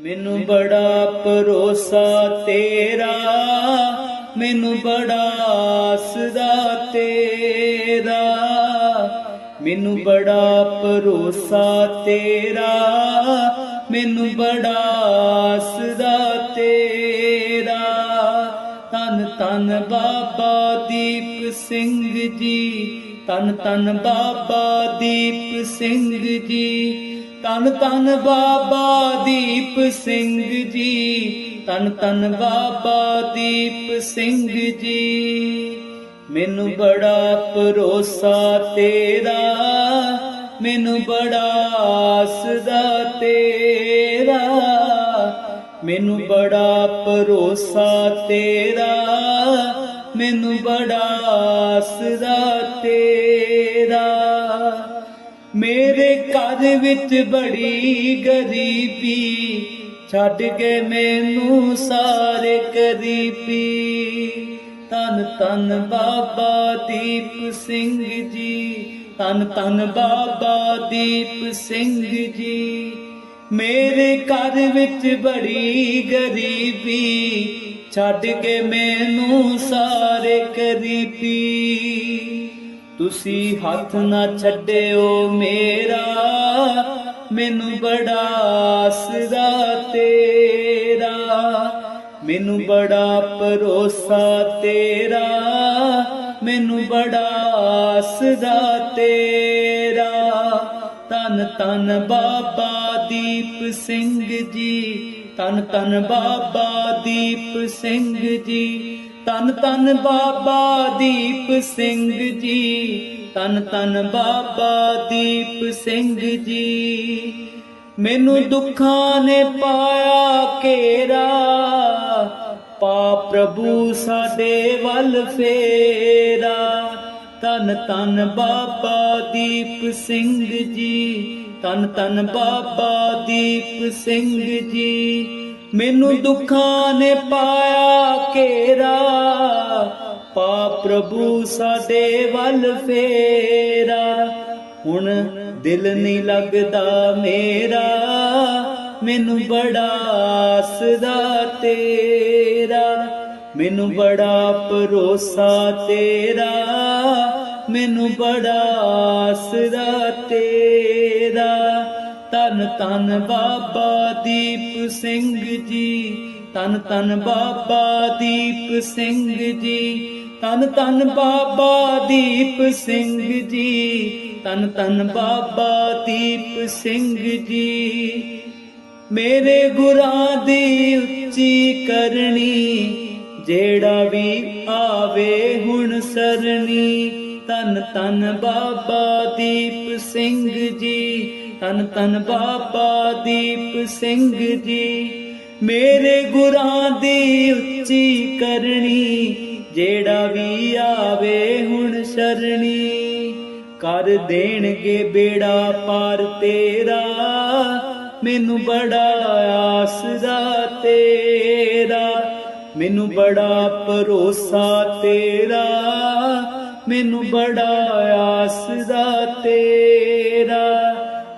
ਮੈਨੂੰ ਬੜਾ ਭਰੋਸਾ ਤੇਰਾ, ਮੈਨੂੰ ਬੜਾ ਆਸਰਾ ਤੇਰਾ। ਮੈਨੂੰ ਬੜਾ ਭਰੋਸਾ ਤੇਰਾ, ਮੈਨੂੰ ਬੜਾ ਆਸਰਾ ਤੇਰਾ। ਤਨ ਤਨ ਬਾਬਾ ਦੀਪ ਸਿੰਘ ਜੀ ਤਨ ਤਨ ਬਾਬਾ ਦੀਪ ਸਿੰਘ ਜੀ। ਤਨ ਤਨ ਬਾਬਾ ਦੀਪ ਸਿੰਘ ਜੀ। ਤਨ ਤਨ ਬਾਬਾ ਦੀਪ ਸਿੰਘ ਜੀ। ਮੈਨੂੰ ਬੜਾ ਭਰੋਸਾ ਤੇਰਾ, ਮੈਨੂੰ ਬੜਾ ਆਸਰਾ ਤੇਰਾ। ਮੈਨੂੰ ਬੜਾ ਭਰੋਸਾ ਤੇਰਾ, ਮੈਨੂੰ ਬੜਾ ਆਸਰਾ ਤੇਰਾ। ਮੇਰੇ ਘਰ ਵਿੱਚ ਬੜੀ ਗਰੀਬੀ, ਛੱਡ ਕੇ ਮੈਨੂੰ ਸਾਰੇ ਕਰੀਬੀ। ਤਨ ਤਨ ਬਾਬਾ ਦੀਪ ਸਿੰਘ ਜੀ ਤਨ ਤਨ ਬਾਬਾ ਦੀਪ ਸਿੰਘ ਜੀ। ਮੇਰੇ ਘਰ ਵਿੱਚ ਬੜੀ ਗਰੀਬੀ, ਛੱਡ ਕੇ ਮੈਨੂੰ ਸਾਰੇ ਕਰੀਬੀ। ਤੁਸੀਂ ਹੱਥ ਨਾ ਛੱਡਿਓ ਮੇਰਾ, ਮੈਨੂੰ ਬੜਾ ਆਸਰਾ ਤੇਰਾ। ਮੈਨੂੰ ਬੜਾ ਭਰੋਸਾ ਤੇਰਾ, ਮੈਨੂੰ ਬੜਾ ਆਸਰਾ ਤੇਰਾ। ਤਨ ਤਨ ਬਾਬਾ ਦੀਪ ਸਿੰਘ ਜੀ ਤਨ ਤਨ ਬਾਬਾ ਦੀਪ ਸਿੰਘ ਜੀ। ਤਨ ਤਨ ਬਾਬਾ ਦੀਪ ਸਿੰਘ ਜੀ। ਤਨ ਤਨ ਬਾਬਾ ਦੀਪ ਸਿੰਘ ਜੀ। ਮੈਨੂੰ ਦੁੱਖਾਂ ਨੇ ਪਾਇਆ ਘੇਰਾ। ਪਾ ਪ੍ਰਭੂ ਸਾਡੇ ਵੱਲ ਫੇਰਾ। ਤਨ ਤਨ ਬਾਬਾ ਦੀਪ ਸਿੰਘ ਜੀ। ਤਨ ਤਨ ਬਾਬਾ ਦੀਪ ਸਿੰਘ ਜੀ। ਮੈਨੂੰ ਦੁੱਖਾਂ ਨੇ ਪਾਇਆ ਘੇਰਾ। ਪਾ ਪ੍ਰਭੂ ਸਾਡੇ ਵੱਲ ਫੇਰਾ। ਹੁਣ ਦਿਲ ਨਹੀਂ ਲੱਗਦਾ ਮੇਰਾ। ਮੈਨੂੰ ਬੜਾ ਆਸਰਾ ਤੇਰਾ। ਮੈਨੂੰ ਬੜਾ ਭਰੋਸਾ ਤੇਰਾ। ਮੈਨੂੰ ਬੜਾ ਆਸਰਾ ਤੇਰਾ। ਤਨ ਤਨ ਬਾਬਾ ਦੀਪ ਸਿੰਘ ਜੀ। ਤਨ ਤਨ ਬਾਬਾ ਦੀਪ ਸਿੰਘ ਜੀ। ਤਨ ਤਨ ਬਾਬਾ ਦੀਪ ਸਿੰਘ ਜੀ। ਤਨ ਤਨ ਬਾਬਾ ਦੀਪ ਸਿੰਘ ਜੀ। ਮੇਰੇ ਗੁਰਾਂ ਦੀ ਉੱਚੀ ਕਰਨੀ, ਜਿਹੜਾ ਵੀ ਆਵੇ ਹੁਣ ਸਰਣੀ ਤਨ ਤਨ ਬਾਬਾ ਦੀਪ ਸਿੰਘ ਜੀ। ਤਨ ਤਨ ਬਾਬਾ ਦੀਪ ਸਿੰਘ ਜੀ, ਮੇਰੇ ਗੁਰਾਂ ਦੀ ਉੱਚੀ ਕਰਨੀ, ਜਿਹੜਾ ਵੀ ਆਵੇ ਹੁਣ ਸ਼ਰਣੀ, ਕਰ ਦੇਣਗੇ ਬੇੜਾ ਪਾਰ ਤੇਰਾ, ਮੈਨੂੰ ਬੜਾ ਆਸਰਾ ਤੇਰਾ, ਮੈਨੂੰ ਬੜਾ ਭਰੋਸਾ ਤੇਰਾ, ਮੈਨੂੰ ਬੜਾ ਆਸਰਾ ਤੇਰਾ।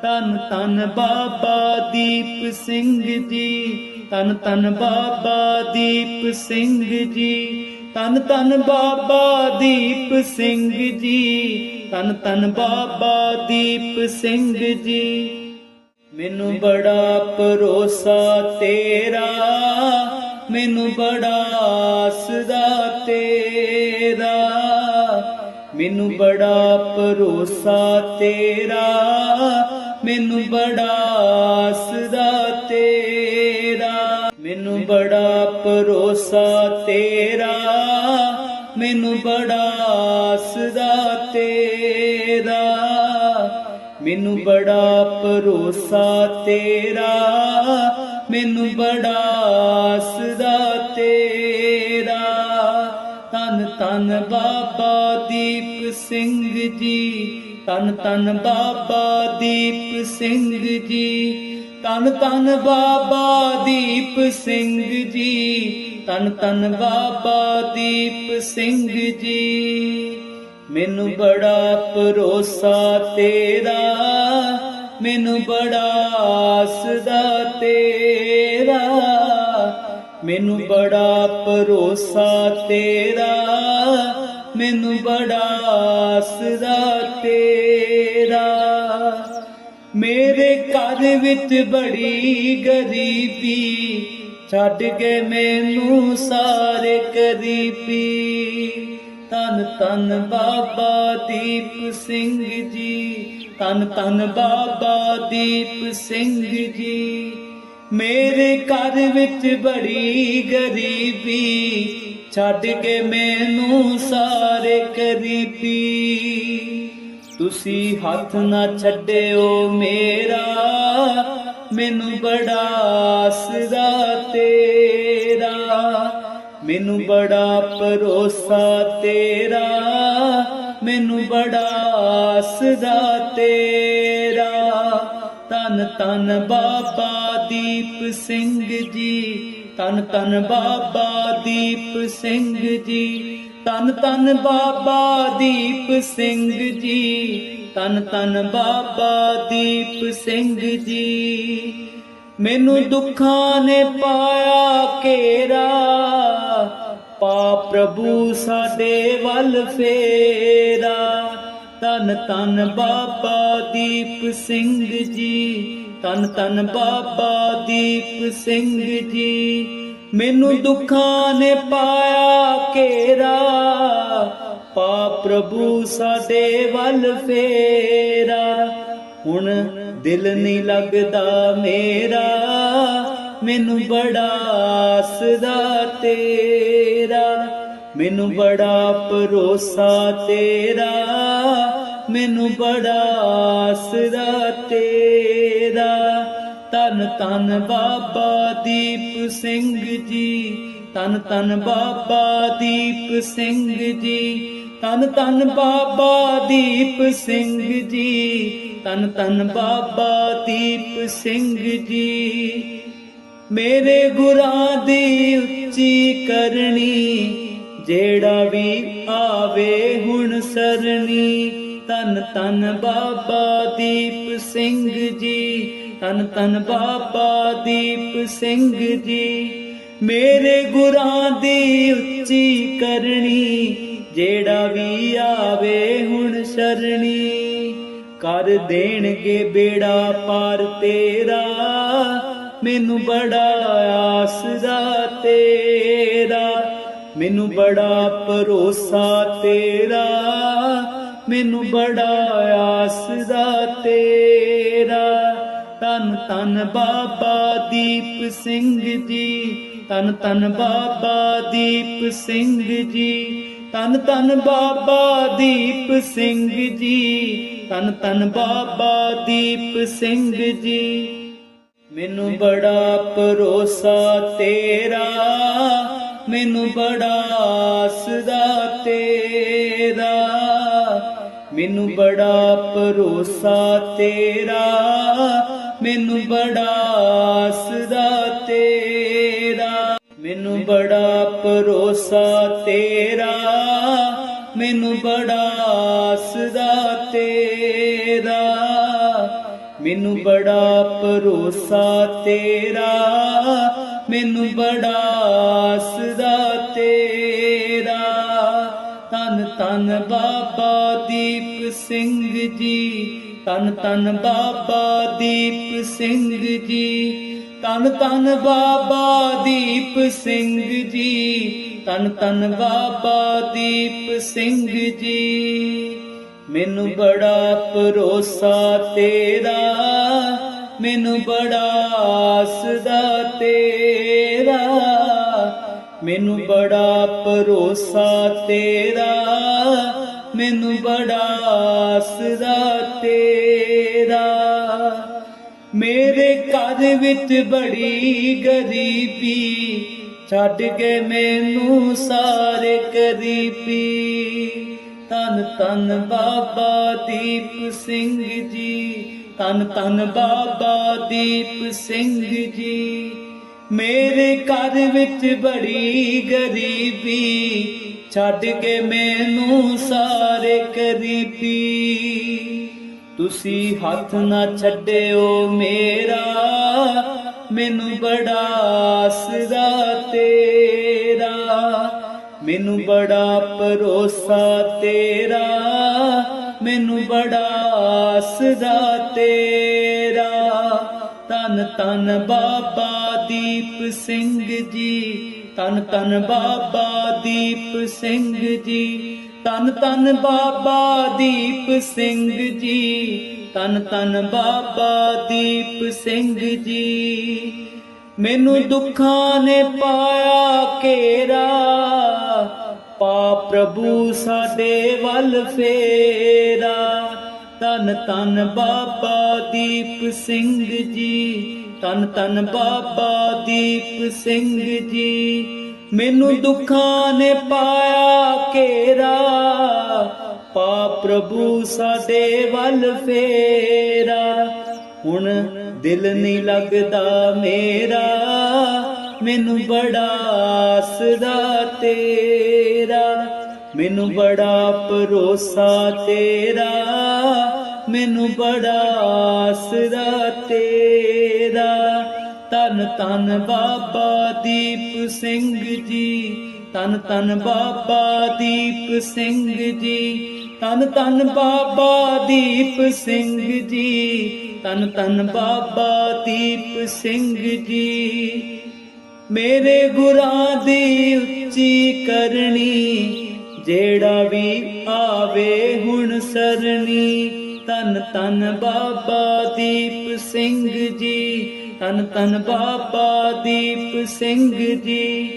ਤਨ ਤਨ ਬਾਬਾ ਦੀਪ ਸਿੰਘ ਜੀ। ਤਨ ਤਨ ਬਾਬਾ ਦੀਪ ਸਿੰਘ ਜੀ। ਤਨ ਤਨ ਬਾਬਾ ਦੀਪ ਸਿੰਘ ਜੀ। ਤਨ ਤਨ ਬਾਬਾ ਦੀਪ ਸਿੰਘ ਜੀ। ਮੈਨੂੰ ਬੜਾ ਭਰੋਸਾ ਤੇਰਾ। ਮੈਨੂੰ ਬੜਾ ਆਸਰਾ ਤੇਰਾ। ਮੈਨੂੰ ਬੜਾ ਭਰੋਸਾ ਤੇਰਾ। ਮੈਨੂੰ ਬੜਾ ਆਸਰਾ ਤੇਰਾ, ਮੈਨੂੰ ਬੜਾ ਭਰੋਸਾ ਤੇਰਾ, ਮੈਨੂੰ ਬੜਾ ਆਸਰਾ ਤੇਰਾ, ਮੈਨੂੰ ਬੜਾ ਭਰੋਸਾ ਤੇਰਾ, ਮੈਨੂੰ ਬੜਾ ਆਸਰਾ ਤੇਰਾ। ਤਨ ਤਨ ਬਾਬਾ ਦੀਪ ਸਿੰਘ ਜੀ ਤਨ ਤਨ ਬਾਬਾ ਦੀਪ ਸਿੰਘ ਜੀ, ਤਨ ਤਨ ਬਾਬਾ ਦੀਪ ਸਿੰਘ ਜੀ, ਤਨ ਤਨ ਬਾਬਾ ਦੀਪ ਸਿੰਘ ਜੀ। ਮੈਨੂੰ ਬੜਾ ਭਰੋਸਾ ਤੇਰਾ, ਮੈਨੂੰ ਬੜਾ ਆਸਦਾ ਤੇਰਾ, ਮੈਨੂੰ ਬੜਾ ਭਰੋਸਾ ਤੇਰਾ ਮੈਨੂੰ ਬੜਾ ਆਸਰਾ ਤੇਰਾ। ਮੇਰੇ ਘਰ ਵਿੱਚ ਬੜੀ ਗਰੀਬੀ, ਛੱਡ ਕੇ ਮੈਨੂੰ ਸਾਰੇ ਕਰੀਬੀ ਤਨ ਤਨ ਬਾਬਾ ਦੀਪ ਸਿੰਘ ਜੀ ਤਨ ਤਨ ਬਾਬਾ ਦੀਪ ਸਿੰਘ ਜੀ। ਮੇਰੇ ਘਰ ਵਿੱਚ ਬੜੀ ਗਰੀਬੀ ਛੱਡ ਕੇ ਮੈਨੂੰ ਸਾਰੇ ਕਰੀਬੀ। ਤੁਸੀਂ ਹੱਥ ਨਾ ਛੱਡਿਓ ਮੇਰਾ, ਮੈਨੂੰ ਬੜਾ ਆਸਰਾ ਤੇਰਾ। ਮੈਨੂੰ ਬੜਾ ਭਰੋਸਾ ਤੇਰਾ, ਮੈਨੂੰ ਬੜਾ ਆਸਰਾ ਤੇਰਾ। ਤਨ ਤਨ ਬਾਬਾ ਦੀਪ ਸਿੰਘ ਜੀ ਤਨ ਤਨ ਬਾਬਾ ਦੀਪ ਸਿੰਘ ਜੀ। ਤਨ ਤਨ ਬਾਬਾ ਦੀਪ ਸਿੰਘ ਜੀ। ਤਨ ਤਨ ਬਾਬਾ ਦੀਪ ਸਿੰਘ ਜੀ। ਮੈਨੂੰ ਦੁੱਖਾਂ ਨੇ ਪਾਇਆ ਘੇਰਾ। ਪਾ ਪ੍ਰਭੂ ਸਾਡੇ ਵੱਲ ਫੇਰਾ। ਤਨ ਤਨ ਬਾਬਾ ਦੀਪ ਸਿੰਘ ਜੀ। ਤਨ ਤਨ ਬਾਬਾ ਦੀਪ ਸਿੰਘ ਜੀ, ਮੈਨੂੰ ਦੁੱਖਾਂ ਨੇ ਪਾਇਆ ਘੇਰਾ। ਪਾ ਪ੍ਰਭੂ ਸਾਡੇ ਵੱਲ ਫੇਰਾ। ਹੁਣ ਦਿਲ ਨਹੀਂ ਲੱਗਦਾ ਮੇਰਾ, ਮੈਨੂੰ ਬੜਾ ਆਸਰਾ ਤੇਰਾ। ਮੈਨੂੰ ਬੜਾ ਭਰੋਸਾ ਤੇਰਾ, ਮੈਨੂੰ ਬੜਾ ਆਸਰਾ ਤੇਰਾ। ਤਨ ਤਨ ਬਾਬਾ ਦੀਪ ਸਿੰਘ ਜੀ। ਤਨ ਤਨ ਬਾਬਾ ਦੀਪ ਸਿੰਘ ਜੀ। ਤਨ ਤਨ ਬਾਬਾ ਦੀਪ ਸਿੰਘ ਜੀ। ਤਨ ਤਨ ਬਾਬਾ ਦੀਪ ਸਿੰਘ ਜੀ। ਮੇਰੇ ਗੁਰਾਂ ਦੀ ਉੱਚੀ ਕਰਨੀ, ਜਿਹੜਾ ਵੀ ਆਵੇ ਹੁਣ ਸਰਨੀ। ਤਨ ਤਨ ਬਾਬਾ ਦੀਪ ਸਿੰਘ ਜੀ। ਤਨ ਤਨ ਬਾਬਾ ਦੀਪ ਸਿੰਘ ਜੀ, ਮੇਰੇ ਗੁਰਾਂ ਦੀ ਉੱਚੀ ਕਰਨੀ, ਜਿਹੜਾ ਵੀ ਆਵੇ ਹੁਣ ਸ਼ਰਣੀ, ਕਰ ਦੇਣਗੇ ਬੇੜਾ ਪਾਰ ਤੇਰਾ, ਮੈਨੂੰ ਬੜਾ ਆਸਰਾ ਤੇਰਾ, ਮੈਨੂੰ ਬੜਾ ਭਰੋਸਾ ਤੇਰਾ, ਮੈਨੂੰ ਬੜਾ ਆਸਰਾ ਤੇਰਾ। ਤਨ ਤਨ ਬਾਬਾ ਦੀਪ ਸਿੰਘ ਜੀ। ਤਨ ਤਨ ਬਾਬਾ ਦੀਪ ਸਿੰਘ ਜੀ। ਤਨ ਤਨ ਬਾਬਾ ਦੀਪ ਸਿੰਘ ਜੀ। ਤਨ ਤਨ ਬਾਬਾ ਦੀਪ ਸਿੰਘ ਜੀ। ਮੈਨੂੰ ਬੜਾ ਭਰੋਸਾ ਤੇਰਾ। ਮੈਨੂੰ ਬੜਾ ਆਸਰਾ ਤੇਰਾ। ਮੈਨੂੰ ਬੜਾ ਭਰੋਸਾ ਤੇਰਾ। ਮੈਨੂੰ ਬੜਾ ਆਸਰਾ ਤੇਰਾ, ਮੈਨੂੰ ਬੜਾ ਭਰੋਸਾ ਤੇਰਾ, ਮੈਨੂੰ ਬੜਾ ਆਸਰਾ ਤੇਰਾ, ਮੈਨੂੰ ਬੜਾ ਭਰੋਸਾ ਤੇਰਾ, ਮੈਨੂੰ ਬੜਾ ਆਸਰਾ ਤੇਰਾ। ਤਨ ਤਨ ਬਾਬਾ ਦੀਪ ਸਿੰਘ ਜੀ ਤਨ ਤਨ ਬਾਬਾ ਦੀਪ ਸਿੰਘ ਜੀ, ਤਨ ਤਨ ਬਾਬਾ ਦੀਪ ਸਿੰਘ ਜੀ, ਤਨ ਤਨ ਬਾਬਾ ਦੀਪ ਸਿੰਘ ਜੀ। ਮੈਨੂੰ ਬੜਾ ਭਰੋਸਾ ਤੇਰਾ, ਮੈਨੂੰ ਬੜਾ ਆਸਦਾ ਤੇਰਾ, ਮੈਨੂੰ ਬੜਾ ਭਰੋਸਾ ਤੇਰਾ ਮੈਨੂੰ ਬੜਾ ਆਸਰਾ ਤੇਰਾ। ਮੇਰੇ ਘਰ ਵਿੱਚ ਬੜੀ ਗਰੀਬੀ, ਛੱਡ ਕੇ ਮੈਨੂੰ ਸਾਰੇ ਕਰੀਬੀ ਤਨ ਤਨ ਬਾਬਾ ਦੀਪ ਸਿੰਘ ਜੀ ਤਨ ਤਨ ਬਾਬਾ ਦੀਪ ਸਿੰਘ ਜੀ। ਮੇਰੇ ਘਰ ਵਿੱਚ ਬੜੀ ਗਰੀਬੀ ਛੱਡ ਕੇ ਮੈਨੂੰ ਸਾਰੇ ਕਰੀਬੀ। ਤੁਸੀਂ ਹੱਥ ਨਾ ਛੱਡਿਓ ਮੇਰਾ, ਮੈਨੂੰ ਬੜਾ ਆਸਰਾ ਤੇਰਾ। ਮੈਨੂੰ ਬੜਾ ਭਰੋਸਾ ਤੇਰਾ, ਮੈਨੂੰ ਬੜਾ ਆਸਰਾ ਤੇਰਾ। ਤਨ ਤਨ ਬਾਬਾ ਦੀਪ ਸਿੰਘ ਜੀ ਤਨ ਤਨ ਬਾਬਾ ਦੀਪ ਸਿੰਘ ਜੀ। ਤਨ ਤਨ ਬਾਬਾ ਦੀਪ ਸਿੰਘ ਜੀ। ਤਨ ਤਨ ਬਾਬਾ ਦੀਪ ਸਿੰਘ ਜੀ। ਮੈਨੂੰ ਦੁੱਖਾਂ ਨੇ ਪਾਇਆ ਘੇਰਾ। ਪਾ ਪ੍ਰਭੂ ਸਾਡੇ ਵੱਲ ਫੇਰਾ। ਤਨ ਤਨ ਬਾਬਾ ਦੀਪ ਸਿੰਘ ਜੀ। ਤਨ ਤਨ ਬਾਬਾ ਦੀਪ ਸਿੰਘ ਜੀ, ਮੈਨੂੰ ਦੁੱਖਾਂ ਨੇ ਪਾਇਆ ਘੇਰਾ। ਪਾ ਪ੍ਰਭੂ ਸਾਡੇ ਵੱਲ ਫੇਰਾ। ਹੁਣ ਦਿਲ ਨਹੀਂ ਲੱਗਦਾ ਮੇਰਾ, ਮੈਨੂੰ ਬੜਾ ਆਸਰਾ ਤੇਰਾ। ਮੈਨੂੰ ਬੜਾ ਭਰੋਸਾ ਤੇਰਾ। ਮੈਨੂੰ ਬੜਾ ਆਸਰਾ ਤੇਰਾ। ਤਨ ਤਨ ਬਾਬਾ ਦੀਪ ਸਿੰਘ ਜੀ। ਤਨ ਤਨ ਬਾਬਾ ਦੀਪ ਸਿੰਘ ਜੀ। ਤਨ ਤਨ ਬਾਬਾ ਦੀਪ ਸਿੰਘ ਜੀ। ਤਨ ਤਨ ਬਾਬਾ ਦੀਪ ਸਿੰਘ ਜੀ। ਮੇਰੇ ਗੁਰਾਂ ਦੀ ਉੱਚੀ ਕਰਨੀ, ਜਿਹੜਾ ਵੀ ਆਵੇ ਹੁਣ ਸਰਣੀ ਤਨ ਤਨ ਬਾਬਾ ਦੀਪ ਸਿੰਘ ਜੀ। ਤਨ ਤਨ ਬਾਬਾ ਦੀਪ ਸਿੰਘ ਜੀ।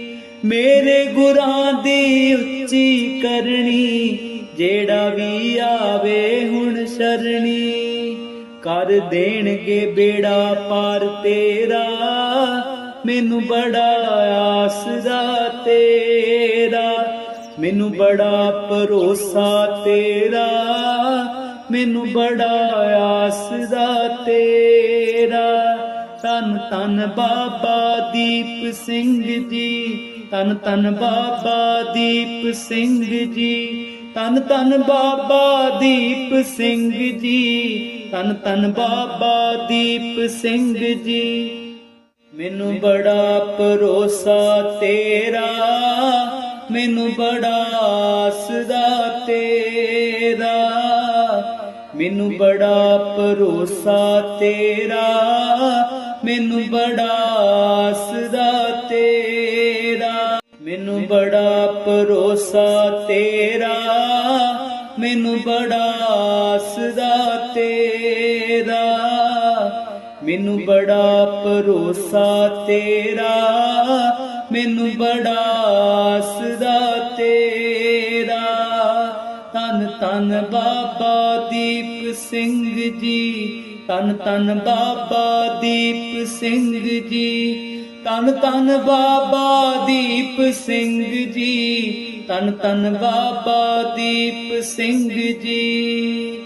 ਮੇਰੇ ਗੁਰਾਂ ਦੀ ਉੱਚੀ ਕਰਨੀ, ਜਿਹੜਾ ਵੀ ਆਵੇ ਹੁਣ ਸ਼ਰਣੀ। ਕਰ ਦੇਣਗੇ ਬੇੜਾ ਪਾਰ ਤੇਰਾ, ਮੈਨੂੰ ਬੜਾ ਆਸਰਾ ਤੇਰਾ। ਮੈਨੂੰ ਬੜਾ ਭਰੋਸਾ ਤੇਰਾ ਮੈਨੂੰ ਬੜਾ ਆਸਰਾ ਤੇਰਾ। ਤਨ ਤਨ ਬਾਬਾ ਦੀਪ ਸਿੰਘ ਜੀ। ਤਨ ਤਨ ਬਾਬਾ ਦੀਪ ਸਿੰਘ ਜੀ। ਤਨ ਤਨ ਬਾਬਾ ਦੀਪ ਸਿੰਘ ਜੀ। ਤਨ ਤਨ ਬਾਬਾ ਦੀਪ ਸਿੰਘ ਜੀ। ਮੈਨੂੰ ਬੜਾ ਭਰੋਸਾ ਤੇਰਾ। ਮੈਨੂੰ ਬੜਾ ਆਸਰਾ ਤੇਰਾ। ਮੈਨੂੰ ਬੜਾ ਭਰੋਸਾ ਤੇਰਾ, ਮੈਨੂੰ ਬੜਾ ਆਸਰਾ ਤੇਰਾ। ਮੈਨੂੰ ਬੜਾ ਭਰੋਸਾ ਤੇਰਾ, ਮੈਨੂੰ ਬੜਾ ਆਸਰਾ ਤੇਰਾ। ਮੈਨੂੰ ਬੜਾ ਭਰੋਸਾ ਤੇਰਾ, ਮੈਨੂੰ ਬੜਾ ਆਸਰਾ ਤੇਰਾ। ਤਨ ਤਨ ਬਾਬਾ ਜੀ ਤਨ ਤਨ ਬਾਬਾ ਦੀਪ ਸਿੰਘ ਜੀ ਤਨ ਤਨ ਬਾਬਾ ਦੀਪ ਸਿੰਘ ਜੀ ਤਨ ਤਨ ਬਾਬਾ ਦੀਪ ਸਿੰਘ ਜੀ।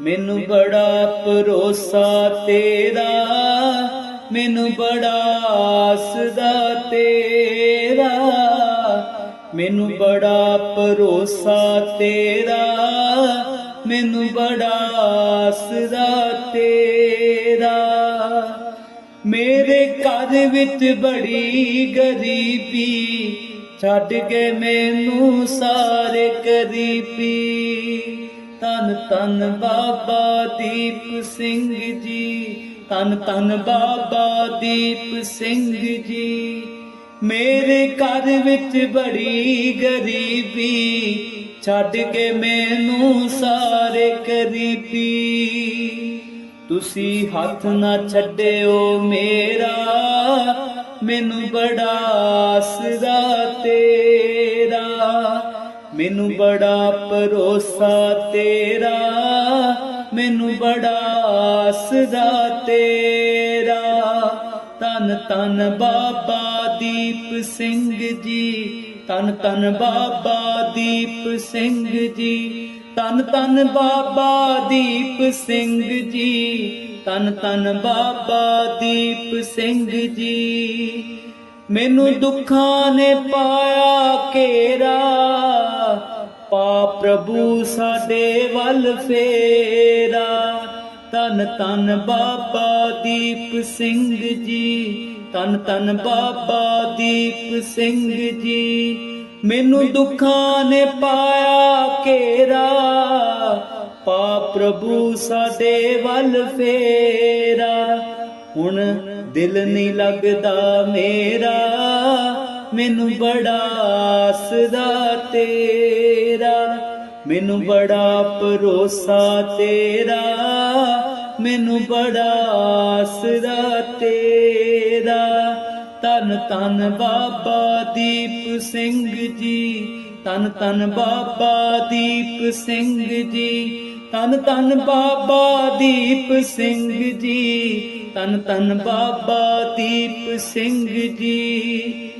ਮੈਨੂੰ ਬੜਾ ਭਰੋਸਾ ਤੇਰਾ, ਮੈਨੂੰ ਬੜਾ ਆਸਦਾ ਤੇਰਾ, ਮੈਨੂੰ ਬੜਾ ਭਰੋਸਾ ਤੇਰਾ ਮੈਨੂੰ ਬੜਾ ਆਸਰਾ ਤੇਰਾ। ਮੇਰੇ ਘਰ ਵਿੱਚ ਬੜੀ ਗਰੀਬੀ, ਛੱਡ ਕੇ ਮੈਨੂੰ ਸਾਰੇ ਕਰੀਬੀ ਤਨ ਤਨ ਬਾਬਾ ਦੀਪ ਸਿੰਘ ਜੀ ਤਨ ਤਨ ਬਾਬਾ ਦੀਪ ਸਿੰਘ ਜੀ। ਮੇਰੇ ਘਰ ਵਿੱਚ ਬੜੀ ਗਰੀਬੀ ਛੱਡ ਕੇ ਮੈਨੂੰ ਸਾਰੇ ਕਰੀਬੀ। ਤੁਸੀਂ ਹੱਥ ਨਾ ਛੱਡਿਓ ਮੇਰਾ, ਮੈਨੂੰ ਬੜਾ ਆਸਰਾ ਤੇਰਾ। ਮੈਨੂੰ ਬੜਾ ਭਰੋਸਾ ਤੇਰਾ, ਮੈਨੂੰ ਬੜਾ ਆਸਰਾ ਤੇਰਾ। ਤਨ ਤਨ ਬਾਬਾ ਦੀਪ ਸਿੰਘ ਜੀ ਤਨ ਤਨ ਬਾਬਾ ਦੀਪ ਸਿੰਘ ਜੀ। ਤਨ ਤਨ ਬਾਬਾ ਦੀਪ ਸਿੰਘ ਜੀ। ਤਨ ਤਨ ਬਾਬਾ ਦੀਪ ਸਿੰਘ ਜੀ। ਮੈਨੂੰ ਦੁੱਖਾਂ ਨੇ ਪਾਇਆ ਘੇਰਾ। ਪਾ ਪ੍ਰਭੂ ਸਾਡੇ ਵੱਲ ਫੇਰਾ। ਤਨ ਤਨ ਬਾਬਾ ਦੀਪ ਸਿੰਘ ਜੀ। ਤਨ ਤਨ ਬਾਬਾ ਦੀਪ ਸਿੰਘ ਜੀ। ਮੈਨੂੰ ਦੁੱਖਾਂ ਨੇ ਪਾਇਆ ਘੇਰਾ। ਪਾ ਪ੍ਰਭੂ ਸਾਡੇ ਵੱਲ ਫੇਰਾ। ਹੁਣ ਦਿਲ ਨਹੀਂ ਲੱਗਦਾ ਮੇਰਾ। ਮੈਨੂੰ ਬੜਾ ਆਸਦਾ ਤੇਰਾ। ਮੈਨੂੰ ਬੜਾ ਭਰੋਸਾ ਤੇਰਾ, ਮੈਨੂੰ ਬੜਾ ਆਸਰਾ ਤੇਰਾ। ਤਨ ਤਨ ਬਾਬਾ ਦੀਪ ਸਿੰਘ ਜੀ ਤਨ ਤਨ ਬਾਬਾ ਦੀਪ ਸਿੰਘ ਜੀ ਤਨ ਤਨ ਬਾਬਾ ਦੀਪ ਸਿੰਘ ਜੀ ਤਨ ਤਨ ਬਾਬਾ ਦੀਪ ਸਿੰਘ ਜੀ।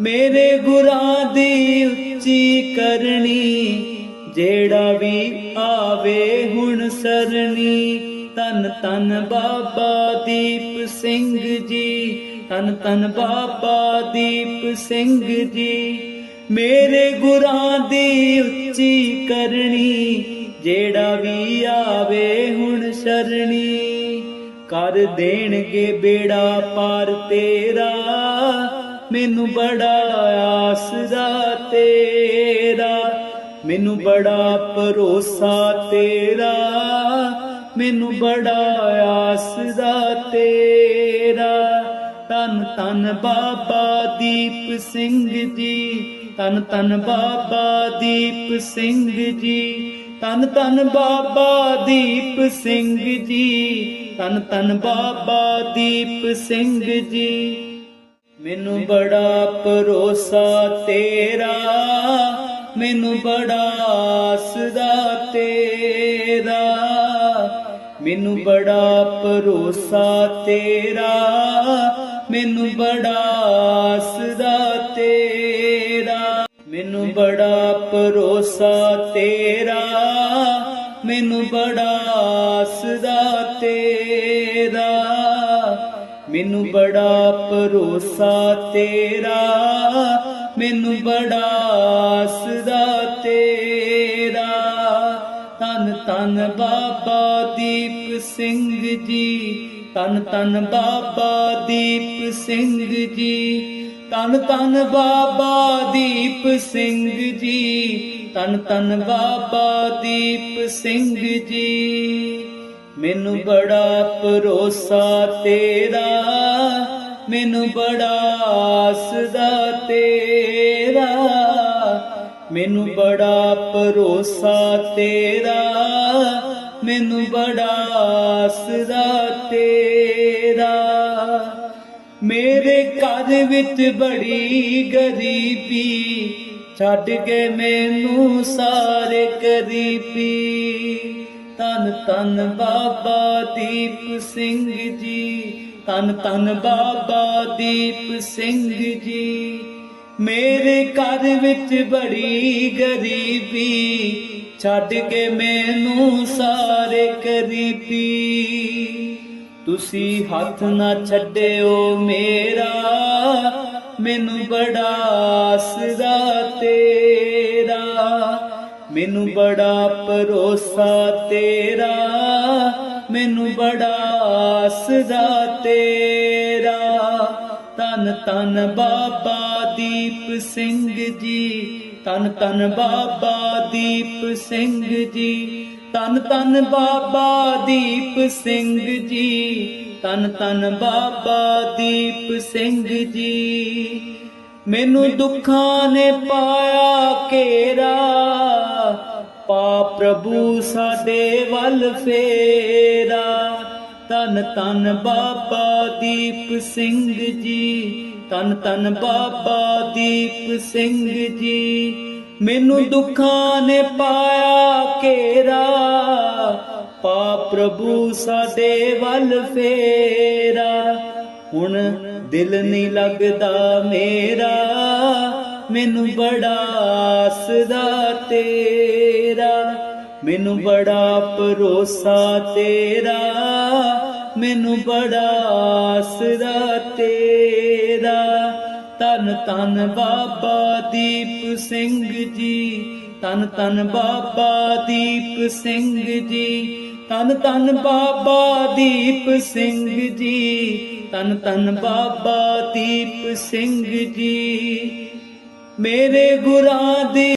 ਮੇਰੇ ਗੁਰਾਂ ਦੀ ਉੱਚੀ ਕਰਨੀ ਜਿਹੜਾ ਵੀ ਆਵੇ ਹੁਣ ਸਰਣੀ ਤਨ ਤਨ ਬਾਬਾ ਦੀਪ ਸਿੰਘ ਜੀ। ਤਨ ਤਨ ਬਾਬਾ ਦੀਪ ਸਿੰਘ ਜੀ। ਮੇਰੇ ਗੁਰਾਂ ਦੀ ਉੱਚੀ ਕਰਨੀ ਜਿਹੜਾ ਵੀ ਆਵੇ ਹੁਣ ਸਰਣੀ। ਕਰ ਦੇਣਗੇ ਬੇੜਾ ਪਾਰ ਤੇਰਾ, ਮੈਨੂੰ ਬੜਾ ਆਸ ਦਾ ਤੇਰਾ। ਮੈਨੂੰ ਬੜਾ ਭਰੋਸਾ ਤੇਰਾ, ਮੈਨੂੰ ਬੜਾ ਆਸਰਾ ਤੇਰਾ। ਤਨ ਤਨ ਬਾਬਾ ਦੀਪ ਸਿੰਘ ਜੀ ਤਨ ਤਨ ਬਾਬਾ ਦੀਪ ਸਿੰਘ ਜੀ ਤਨ ਤਨ ਬਾਬਾ ਦੀਪ ਸਿੰਘ ਜੀ ਤਨ ਤਨ ਬਾਬਾ ਦੀਪ ਸਿੰਘ ਜੀ। ਮੈਨੂੰ ਬੜਾ ਭਰੋਸਾ ਤੇਰਾ ਮੈਨੂੰ ਬੜਾ ਆਸਰਾ ਤੇਰਾ। ਮੈਨੂੰ ਬੜਾ ਭਰੋਸਾ, ਤੇਰਾ। ਮੈਨੂੰ ਬੜਾ ਆਸਰਾ ਤੇਰਾ। ਮੈਨੂੰ ਬੜਾ ਭਰੋਸਾ, ਤੇਰਾ। ਮੈਨੂੰ ਬੜਾ ਆਸਰਾ ਤੇਰਾ। ਮੈਨੂੰ ਬੜਾ ਭਰੋਸਾ, ਤੇਰਾ। ਮੈਨੂੰ ਬੜਾ ਆਸਰਾ ਤੇਰਾ। ਤਨ ਤਨ ਬਾਬਾ ਦੀਪ ਸਿੰਘ ਜੀ ਤਨ ਤਨ ਬਾਬਾ ਦੀਪ ਸਿੰਘ ਜੀ ਤਨ ਤਨ ਬਾਬਾ ਦੀਪ ਸਿੰਘ ਜੀ ਤਨ ਤਨ ਬਾਬਾ ਦੀਪ ਸਿੰਘ ਜੀ। ਮੈਨੂੰ ਬੜਾ ਭਰੋਸਾ ਤੇਰਾ ਮੈਨੂੰ ਬੜਾ ਆਸਰਾ ਤੇਰਾ, ਮੈਨੂੰ ਬੜਾ ਭਰੋਸਾ ਤੇਰਾ, ਮੈਨੂੰ ਬੜਾ ਆਸਰਾ ਤੇਰਾ। ਮੇਰੇ ਘਰ ਵਿੱਚ ਬੜੀ ਗਰੀਬੀ, ਛੱਡ ਕੇ ਮੈਨੂੰ ਸਾਰੇ ਕਰੀਬੀ ਤਨ ਤਨ ਬਾਬਾ ਦੀਪ ਸਿੰਘ ਜੀ। ਤਨ ਤਨ ਬਾਬਾ ਦੀਪ ਸਿੰਘ ਜੀ। ਮੇਰੇ ਘਰ ਵਿੱਚ ਬੜੀ ਗਰੀਬੀ, ਛੱਡ ਕੇ ਮੈਨੂੰ ਸਾਰੇ ਕਰੀਬੀ ਤੁਸੀਂ ਹੱਥ ਨਾ ਛੱਡਿਓ ਮੇਰਾ, ਮੈਨੂੰ ਬੜਾ ਆਸਰਾ ਤੇ। ਮੈਨੂੰ ਬੜਾ ਭਰੋਸਾ ਤੇਰਾ, ਮੈਨੂੰ ਬੜਾ ਆਸਰਾ ਤੇਰਾ। ਤਨ ਤਨ ਬਾਬਾ ਦੀਪ ਸਿੰਘ ਜੀ ਤਨ ਤਨ ਬਾਬਾ ਦੀਪ ਸਿੰਘ ਜੀ ਤਨ ਤਨ ਬਾਬਾ ਦੀਪ ਸਿੰਘ ਜੀ ਤਨ ਤਨ ਬਾਬਾ ਦੀਪ ਸਿੰਘ ਜੀ। ਮੈਨੂੰ ਦੁੱਖਾਂ ਨੇ ਪਾਇਆ ਘੇਰਾ। ਪਾ ਪ੍ਰਭੂ ਸਾਡੇ ਵੱਲ ਫੇਰਾ। ਤਨ ਤਨ ਬਾਬਾ ਦੀਪ ਸਿੰਘ ਜੀ। ਤਨ ਤਨ ਬਾਬਾ ਦੀਪ ਸਿੰਘ ਜੀ। ਮੈਨੂੰ ਦੁੱਖਾਂ ਨੇ ਪਾਇਆ ਘੇਰਾ। ਪਾ ਪ੍ਰਭੂ ਸਾਡੇ ਵੱਲ ਫੇਰਾ। ਹੁਣ ਦਿਲ ਨਹੀਂ ਲੱਗਦਾ ਮੇਰਾ, ਮੈਨੂੰ ਬੜਾ ਆਸਰਾ ਤੇਰਾ, ਮੈਨੂੰ ਬੜਾ ਭਰੋਸਾ ਤੇਰਾ, ਮੈਨੂੰ ਬੜਾ ਆਸਰਾ ਤੇਰਾ। ਤਨ ਤਨ ਬਾਬਾ ਦੀਪ ਸਿੰਘ ਜੀ ਤਨ ਤਨ ਬਾਬਾ ਦੀਪ ਸਿੰਘ ਜੀ। ਤਨ ਤਨ ਬਾਬਾ ਦੀਪ ਸਿੰਘ ਜੀ। ਤਨ ਤਨ ਬਾਬਾ ਦੀਪ ਸਿੰਘ ਜੀ। ਮੇਰੇ ਗੁਰਾਂ ਦੀ